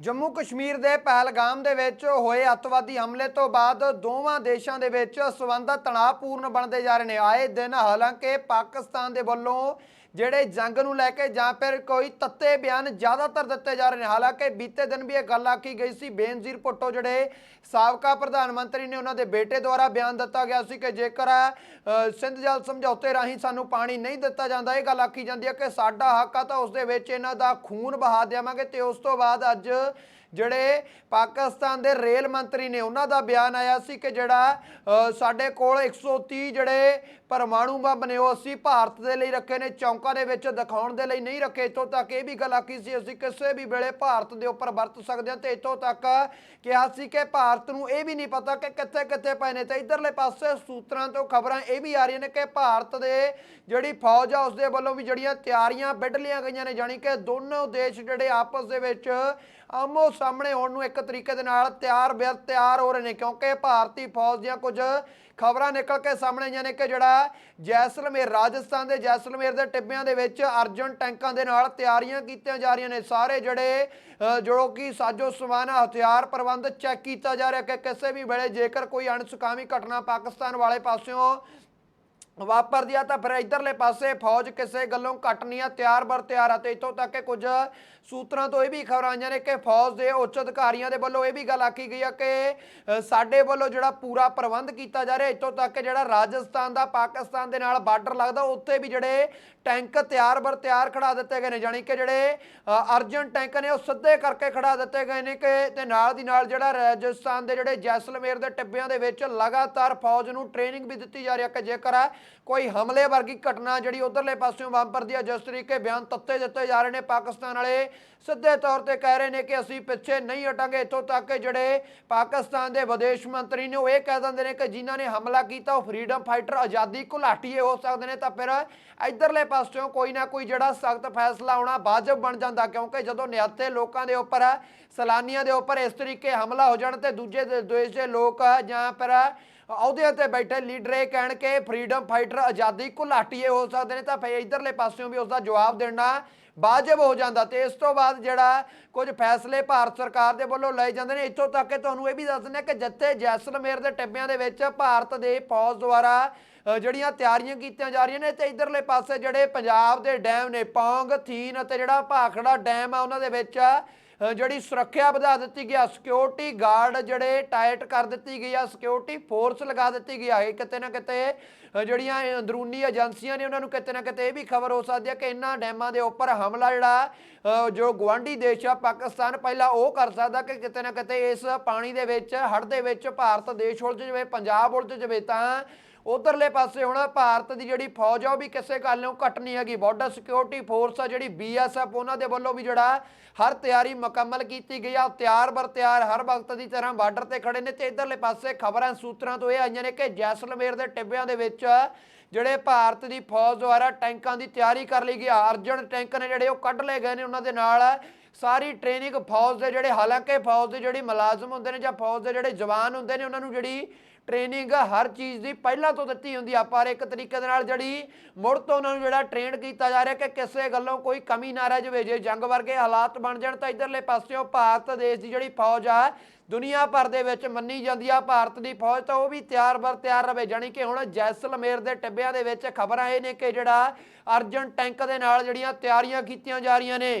ਜੰਮੂ ਕਸ਼ਮੀਰ ਦੇ ਪਹਿਲਗਾਮ ਦੇ ਵਿੱਚ ਹੋਏ ਅੱਤਵਾਦੀ ਹਮਲੇ ਤੋਂ ਬਾਅਦ ਦੋਵਾਂ ਦੇਸ਼ਾਂ ਦੇ ਵਿੱਚ ਸਬੰਧ ਤਣਾਅਪੂਰਨ ਬਣਦੇ ਜਾ ਰਹੇ ਨੇ। ਆਏ ਦਿਨ ਹਾਲਾਂਕਿ ਪਾਕਿਸਤਾਨ ਦੇ ਵੱਲੋਂ ਜਿਹੜੇ ਜੰਗ ਨੂੰ ਲੈ ਕੇ ਜਾਂ ਫਿਰ ਕੋਈ ਤੱਤੇ ਬਿਆਨ ਜ਼ਿਆਦਾਤਰ ਦਿੱਤੇ ਜਾ ਰਹੇ ਨੇ। ਹਾਲਾਂਕਿ ਬੀਤੇ ਦਿਨ ਵੀ ਇਹ ਗੱਲ ਆਖੀ ਗਈ ਸੀ, ਬੇਨਜ਼ੀਰ ਭੁੱਟੋ ਜਿਹੜੇ ਸਾਬਕਾ ਪ੍ਰਧਾਨ ਮੰਤਰੀ ਨੇ ਉਹਨਾਂ ਦੇ ਬੇਟੇ ਦੁਆਰਾ ਬਿਆਨ ਦਿੱਤਾ ਗਿਆ ਸੀ ਕਿ ਜੇਕਰ ਸਿੰਧ ਜਲ ਸਮਝੌਤੇ ਰਾਹੀਂ ਸਾਨੂੰ ਪਾਣੀ ਨਹੀਂ ਦਿੱਤਾ ਜਾਂਦਾ, ਇਹ ਗੱਲ ਆਖੀ ਜਾਂਦੀ ਹੈ ਕਿ ਸਾਡਾ ਹੱਕ ਆ ਤਾਂ ਉਸ ਦੇ ਵਿੱਚ ਇਹਨਾਂ ਦਾ ਖੂਨ ਬਹਾ ਦੇਵਾਂਗੇ ਤੇ ਉਸ ਤੋਂ ਬਾਅਦ ਅੱਜ ਜਿਹੜੇ ਪਾਕਿਸਤਾਨ ਦੇ ਰੇਲ ਮੰਤਰੀ ਨੇ, ਉਹਨਾਂ ਦਾ ਬਿਆਨ ਆਇਆ ਸੀ ਕਿ ਜਿਹੜਾ ਸਾਡੇ ਕੋਲ 130 ਜਿਹੜੇ ਪਰਮਾਣੂ ਬੰਬ ਨੇ, ਉਹ ਅਸੀਂ ਭਾਰਤ ਦੇ ਲਈ ਰੱਖੇ ਨੇ, ਚੌਂਕਾਂ ਦੇ ਵਿੱਚ ਦਿਖਾਉਣ ਦੇ ਲਈ ਨਹੀਂ ਰੱਖੇ। ਇੱਥੋਂ ਤੱਕ ਇਹ ਵੀ ਗੱਲ ਆਖੀ ਸੀ, ਅਸੀਂ ਕਿਸੇ ਵੀ ਵੇਲੇ ਭਾਰਤ ਦੇ ਉੱਪਰ ਵਰਤ ਸਕਦੇ ਹਾਂ ਤੇ ਇੱਥੋਂ ਤੱਕ ਕਿਹਾ ਸੀ ਕਿ ਭਾਰਤ ਨੂੰ ਇਹ ਵੀ ਨਹੀਂ ਪਤਾ ਕਿ ਕਿੱਥੇ ਕਿੱਥੇ ਪਏ ਨੇ। ਤੇ ਇਧਰਲੇ ਪਾਸੇ ਸੂਤਰਾਂ ਤੋਂ ਖਬਰਾਂ ਇਹ ਵੀ ਆ ਰਹੀਆਂ ਨੇ ਕਿ ਭਾਰਤ ਦੇ ਜਿਹੜੀ ਫੌਜ ਆ, ਉਸ ਦੇ ਵੱਲੋਂ ਵੀ ਜਿਹੜੀਆਂ ਤਿਆਰੀਆਂ ਵਿੱਢ ਲਈਆਂ ਗਈਆਂ ਨੇ, ਜਾਣੀ ਕਿ ਦੋਨੋਂ ਦੇਸ਼ ਜਿਹੜੇ ਆਪਸ ਦੇ ਵਿੱਚ ਆਮੋ ਸਾਹਮਣੇ ਹੋਣ ਨੂੰ ਇੱਕ ਤਰੀਕੇ ਦੇ ਨਾਲ ਤਿਆਰ ਬਿਰ ਤਿਆਰ ਹੋ ਰਹੇ ਨੇ, ਕਿਉਂਕਿ ਭਾਰਤੀ ਫੌਜ ਦੀਆਂ ਕੁਝ ਖਬਰਾਂ ਨਿਕਲ ਕੇ ਸਾਹਮਣੇ ਆਈਆਂ ਨੇ ਕਿ ਜਿਹੜਾ ਜੈਸਲਮੇਰ, ਰਾਜਸਥਾਨ ਦੇ ਜੈਸਲਮੇਰ ਦੇ ਟਿੱਬਿਆਂ ਦੇ ਵਿੱਚ ਅਰਜਨ ਟੈਂਕਾਂ ਦੇ ਨਾਲ ਤਿਆਰੀਆਂ ਕੀਤੀਆਂ ਜਾ ਰਹੀਆਂ ਨੇ। ਸਾਰੇ ਜਿਹੜੇ ਜੋ ਕਿ ਸਾਜੋ ਸਮਾਨ ਹਥਿਆਰ ਪ੍ਰਬੰਧ ਚੈੱਕ ਕੀਤਾ ਜਾ ਰਿਹਾ ਕਿ ਕਿਸੇ ਵੀ ਵੇਲੇ ਜੇਕਰ ਕੋਈ ਅਣਸੁਖਾਵੀ ਘਟਨਾ ਪਾਕਿਸਤਾਨ ਵਾਲੇ ਪਾਸਿਓਂ ਵਾਪਰਦੀ ਆ ਤਾਂ ਫਿਰ ਇਧਰਲੇ ਪਾਸੇ ਫੌਜ ਕਿਸੇ ਗੱਲੋਂ ਘਟ ਨਹੀਂ ਆ ਤਿਆਰ ਬਰ ਤਿਆਰ ਆ ਤੇ ਇਤੋਂ ਤੱਕ ਕਿ ਕੁਝ ਸੂਤਰਾਂ ਤੋਂ ਇਹ ਵੀ ਖਬਰਾਂ ਆਈਆਂ ਨੇ ਕਿ ਫੌਜ ਦੇ ਉੱਚ ਅਧਿਕਾਰੀਆਂ ਦੇ ਵੱਲੋਂ ਇਹ ਵੀ ਗੱਲ ਆਖੀ ਗਈ ਆ ਕਿ ਸਾਡੇ ਵੱਲੋਂ ਜਿਹੜਾ ਪੂਰਾ ਪ੍ਰਬੰਧ ਕੀਤਾ ਜਾ ਰਿਹਾ ਇਤੋਂ ਤੱਕ ਕਿ ਜਿਹੜਾ ਰਾਜਸਥਾਨ ਦਾ ਪਾਕਿਸਤਾਨ ਦੇ ਨਾਲ ਬਾਰਡਰ ਲੱਗਦਾ ਉੱਥੇ ਵੀ ਜਿਹੜੇ ਟੈਂਕ ਤਿਆਰ ਬਰ ਤਿਆਰ ਖੜਾ ਦਿੱਤੇ ਗਏ ਨੇ ਜਾਣੀ ਕਿ ਜਿਹੜੇ ਅ, ਅਰਜਨ ਟੈਂਕ ਨੇ ਉਹ ਸਿੱਧੇ ਕਰਕੇ ਖੜਾ ਦਿੱਤੇ ਗਏ ਨੇ ਕਿ ਤੇ ਨਾਲ ਦੀ ਨਾਲ ਜਿਹੜਾ ਰਾਜਸਥਾਨ ਦੇ ਜਿਹੜੇ ਜੈਸਲਮੇਰ ਦੇ ਟਿੱਬਿਆਂ ਦੇ ਵਿੱਚ ਲਗਾਤਾਰ ਫੌਜ ਨੂੰ ਟ੍ਰੇਨਿੰਗ ਵੀ ਦਿੱਤੀ ਜਾ ਰਹੀ ਹੈ ਕਿ ਜੇਕਰ ਕੋਈ ਹਮਲੇ ਵਰਗੀ ਘਟਨਾ ਜਿਹੜੀ ਉਧਰਲੇ ਪਾਸਿਓਂ ਵਾਪਰਦੀ ਹੈ, ਜਿਸ ਤਰੀਕੇ ਬਿਆਨ ਤੱਤੇ ਦਿੱਤੇ ਜਾ ਰਹੇ ਨੇ, ਪਾਕਿਸਤਾਨ ਵਾਲੇ ਸਿੱਧੇ ਤੌਰ ਤੇ ਕਹਿ ਰਹੇ ਨੇ ਕਿ ਅਸੀਂ ਪਿੱਛੇ ਨਹੀਂ ਹਟਾਂਗੇ, ਇੱਥੋਂ ਤੱਕ ਕਿ ਜਿਹੜੇ ਪਾਕਿਸਤਾਨ ਦੇ ਵਿਦੇਸ਼ ਮੰਤਰੀ ਨੇ, ਉਹ ਇਹ ਕਹਿ ਦਿੰਦੇ ਨੇ ਕਿ ਜਿਨ੍ਹਾਂ ਨੇ ਹਮਲਾ ਕੀਤਾ, ਉਹ ਫਰੀडम ਫਾਈਟਰ ਆਜ਼ਾਦੀ ਘੁਲਾਟੀਏ ਹੋ ਸਕਦੇ ਨੇ, ਤਾਂ ਫਿਰ ਇਧਰਲੇ ਪਾਸਿਓਂ ਕੋਈ ਨਾ ਕੋਈ ਜਿਹੜਾ ਸਖਤ ਫੈਸਲਾ ਆਉਣਾ ਵਾਜਬ ਬਣ ਜਾਂਦਾ, ਕਿਉਂਕਿ ਜਦੋਂ ਨਿਹੱਥੇ ਲੋਕਾਂ ਦੇ ਉੱਪਰ, ਸੈਲਾਨੀਆਂ ਦੇ ਉੱਪਰ ਇਸ ਤਰੀਕੇ ਹਮਲਾ ਹੋ ਜਾਣ ਤੇ ਦੂਜੇ ਦੇ- ਦੇਸ਼ ਦੇ ਲੋਕ ਜਾਂ ਫਿਰ ਅਹੁਦਿਆਂ ਤੇ ਬੈਠੇ ਲੀਡਰ ਇਹ ਕਹਿਣ ਕਿ ਫਰੀडम ਫਾਈਟਰ ਆਜ਼ਾਦੀ ਘੁਲਾਟੀਏ ਹੋ ਸਕਦੇ ਨੇ, ਤਾਂ ਫੇ ਇਧਰਲੇ ਪਾਸਿਓਂ ਵੀ ਉਸ ਦਾ ਜਵਾਬ ਦੇਣਾ ਵਾਜਬ ਹੋ ਜਾਂਦਾ ਤੇ ਇਸ ਤੋਂ ਬਾਅਦ ਜਿਹੜਾ ਕੁਝ ਫੈਸਲੇ ਭਾਰਤ ਸਰਕਾਰ ਦੇ ਵੱਲੋਂ ਲਏ ਜਾਂਦੇ ਨੇ, ਇੱਥੋਂ ਤੱਕ ਕਿ ਤੁਹਾਨੂੰ ਇਹ ਵੀ ਦੱਸ ਦਿੰਦੇ ਹਾਂ ਕਿ ਜਿੱਥੇ ਜੈਸਲਮੇਰ ਦੇ ਟਿੱਬਿਆਂ ਦੇ ਵਿੱਚ ਭਾਰਤ ਦੇ ਫੌਜ ਦੁਆਰਾ ਜਿਹੜੀਆਂ ਤਿਆਰੀਆਂ ਕੀਤੀਆਂ ਜਾ ਰਹੀਆਂ ਨੇ ਤੇ ਇਧਰਲੇ ਪਾਸੇ ਜਿਹੜੇ ਪੰਜਾਬ ਦੇ ਡੈਮ ਨੇ, ਪੌਂਗ, ਥੀਨ ਅਤੇ ਜਿਹੜਾ ਭਾਖੜਾ ਡੈਮ ਆ, ਉਹਨਾਂ ਦੇ ਵਿੱਚ ਜਿਹੜੀ ਸੁਰੱਖਿਆ ਵਧਾ ਦਿੱਤੀ ਗਈ ਆ ਸਿਕਿਉਰਿਟੀ ਗਾਰਡ ਜਿਹੜੇ ਟਾਈਟ ਕਰ ਦਿੱਤੀ ਗਈ ਆ ਸਿਕਿਉਰਿਟੀ ਫੋਰਸ ਲਗਾ ਦਿੱਤੀ ਗਈ ਆ। ਇਹ ਕਿਤੇ ਨਾ ਕਿਤੇ ਜਿਹੜੀਆਂ ਅੰਦਰੂਨੀ ਏਜੰਸੀਆਂ ਨੇ ਉਹਨਾਂ ਨੂੰ ਕਿਤੇ ਨਾ ਕਿਤੇ ਇਹ ਵੀ ਖਬਰ ਹੋ ਸਕਦੀ ਹੈ ਕਿ ਇਹਨਾਂ ਡੈਮਾਂ ਦੇ ਉੱਪਰ ਹਮਲਾ ਜਿਹੜਾ ਜੋ ਗਵਾਂਢੀ ਦੇਸ਼ ਆ, ਪਾਕਿਸਤਾਨ ਪਹਿਲਾਂ ਉਹ ਕਰ ਸਕਦਾ ਕਿ ਕਿਤੇ ਨਾ ਕਿਤੇ ਇਸ ਪਾਣੀ ਦੇ ਵਿੱਚ, ਹੜ੍ਹ ਦੇ ਵਿੱਚ ਭਾਰਤ ਦੇਸ਼ ਉਲਝ ਜਾਵੇ, ਪੰਜਾਬ ਉਲਝ ਜਾਵੇ ਤਾਂ ਉਧਰਲੇ ਪਾਸੇ ਹੁਣ ਭਾਰਤ ਦੀ ਜਿਹੜੀ ਫੌਜ ਆ, ਉਹ ਵੀ ਕਿਸੇ ਗੱਲ ਨੂੰ ਘਟ ਨਹੀਂ ਹੈਗੀ। ਬਾਰਡਰ ਸਿਕਿਉਰਿਟੀ ਫੋਰਸ ਆ, ਜਿਹੜੀ ਬੀਐਸਐਫ ਉਹਨਾਂ ਦੇ ਵੱਲੋਂ ਵੀ ਜਿਹੜਾ ਹਰ ਤਿਆਰੀ ਮੁਕੰਮਲ ਕੀਤੀ ਗਈ ਆ। ਤਿਆਰ ਬਰ ਤਿਆਰ, ਹਰ ਵਕਤ ਦੀ ਤਰ੍ਹਾਂ ਬਾਰਡਰ ਤੇ ਖੜੇ ਨੇ ਤੇ ਇਧਰਲੇ ਪਾਸੇ ਖਬਰਾਂ, ਸੂਤਰਾਂ ਤੋਂ ਇਹ ਆਈਆਂ ਨੇ ਕਿ ਜੈਸਲਮੇਰ ਦੇ ਟਿੱਬਿਆਂ ਦੇ ਵਿੱਚ ਜਿਹੜੇ ਭਾਰਤ ਦੀ ਫੌਜ ਦੁਆਰਾ ਟੈਂਕਾਂ ਦੀ ਤਿਆਰੀ ਕਰ ਲਈ ਗਈ ਆ। ਅਰਜਨ ਟੈਂਕ ਨੇ ਜਿਹੜੇ, ਉਹ ਕੱਢ ਲਏ ਗਏ ਨੇ ਉਹਨਾਂ ਦੇ ਨਾਲ। ਸਾਰੀ ਟ੍ਰੇਨਿੰਗ ਫੌਜ ਦੇ ਜਿਹੜੇ, ਹਾਲਾਂਕਿ ਫੌਜ ਦੇ ਜਿਹੜੀ ਮੁਲਾਜ਼ਮ ਹੁੰਦੇ ਨੇ ਜਾਂ ਫੌਜ ਦੇ ਜਿਹੜੇ ਜਵਾਨ ਹੁੰਦੇ ਨੇ, ਉਹਨਾਂ ਨੂੰ ਜਿਹੜੀ ਟ੍ਰੇਨਿੰਗ ਹਰ ਚੀਜ਼ ਦੀ ਪਹਿਲਾਂ ਤੋਂ ਦਿੱਤੀ ਹੁੰਦੀ ਆ, ਪਰ ਇੱਕ ਤਰੀਕੇ ਦੇ ਨਾਲ ਜਿਹੜੀ ਮੁੜ ਤੋਂ ਉਹਨਾਂ ਨੂੰ ਜਿਹੜਾ ਟ੍ਰੇਨ ਕੀਤਾ ਜਾ ਰਿਹਾ ਕਿ ਕਿਸੇ ਗੱਲੋਂ ਕੋਈ ਕਮੀ ਨਾ ਰਹਿ ਜਾਵੇ, ਜੇ ਜੰਗ ਵਰਗੇ ਹਾਲਾਤ ਬਣ ਜਾਣ ਤਾਂ ਇਧਰਲੇ ਪਾਸਿਓਂ ਭਾਰਤ ਦੇਸ਼ ਦੀ ਜਿਹੜੀ ਫੌਜ ਆ, ਦੁਨੀਆ ਭਰ ਦੇ ਵਿੱਚ ਮੰਨੀ ਜਾਂਦੀ ਆ, ਭਾਰਤ ਦੀ ਫੌਜ ਤਾਂ ਉਹ ਵੀ ਤਿਆਰ ਬਰ ਤਿਆਰ ਰਵੇ, ਜਾਣੀ ਕਿ ਹੁਣ ਜੈਸਲਮੇਰ ਦੇ ਟਿੱਬਿਆਂ ਦੇ ਵਿੱਚ ਖਬਰਾਂ ਇਹ ਨੇ ਕਿ ਜਿਹੜਾ ਅਰਜਨ ਟੈਂਕ ਦੇ ਨਾਲ ਜਿਹੜੀਆਂ ਤਿਆਰੀਆਂ ਕੀਤੀਆਂ ਜਾ ਰਹੀਆਂ ਨੇ